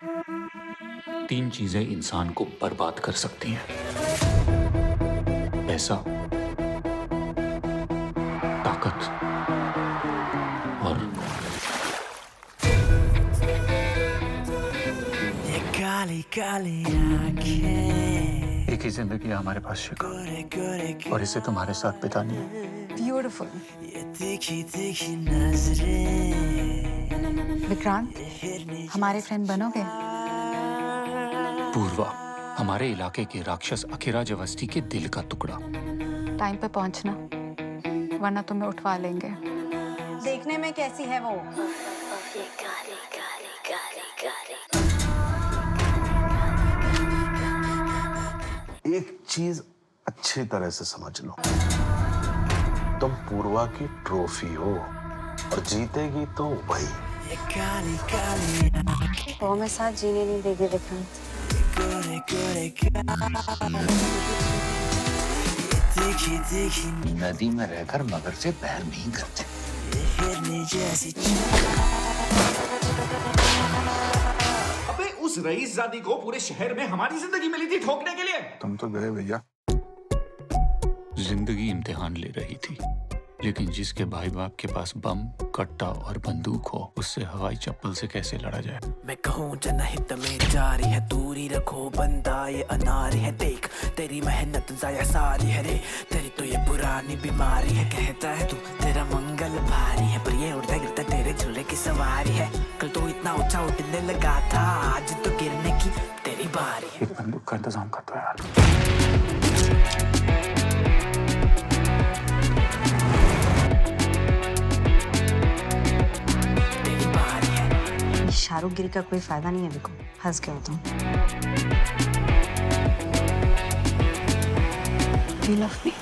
तीन चीज़ें इंसान को बर्बाद कर सकती हैं। पैसा ताकत और ये काली काली आँखें। एक ही ज़िंदगी है हमारे पास और इसे तुम्हारे साथ बितानी है। ब्यूटीफुल ये तीखी तीखी नज़रें। विक्रांत हमारे फ्रेंड बनोगे? पूर्वा हमारे इलाके के राक्षस अखिराज अवस्थी के दिल का टुकड़ा। टाइम पे पहुँचना वरना तुम्हें उठवा लेंगे। देखने में कैसी है वो? ये काली काली काली काली एक चीज़ अच्छी तरह से समझ लो। तुम पूर्वा की ट्रॉफी हो और जीतेगी तो वही। वो मैं साथ जीने नहीं देगी विक्रांत नदी में रहकर मगर से पैर नहीं करते अबे, उस रईस जादी को पूरे शहर में हमारी ज़िंदगी मिली थी ठोकने के लिए। तुम तो गए भैया। ज़िंदगी इम्तिहान ले रही थी। लेकिन जिसके भाई बाप के पास बम कट्टा और बंदूक हो उससे हवाई चप्पल से कैसे लड़ा जाए? मैं कहूँ जनहित में जारी है दूरी रखो बंदा ये अनारी है देख तेरी मेहनत जाया सारी है रे तेरी तो ये पुरानी बीमारी है कहता है तू तेरा मंगल भारी है पर ये उड़ता गिरता तेरे झूले की सवारी है। कल तो इतना ऊँचा उठने लगा था आज तो गिरने की तेरी बारी है। एक बंदूक का इंतज़ाम कर दो यार। शाहरुख गिरी का कोई फ़ायदा नहीं है? देखो, हंस के हो तुम। You love me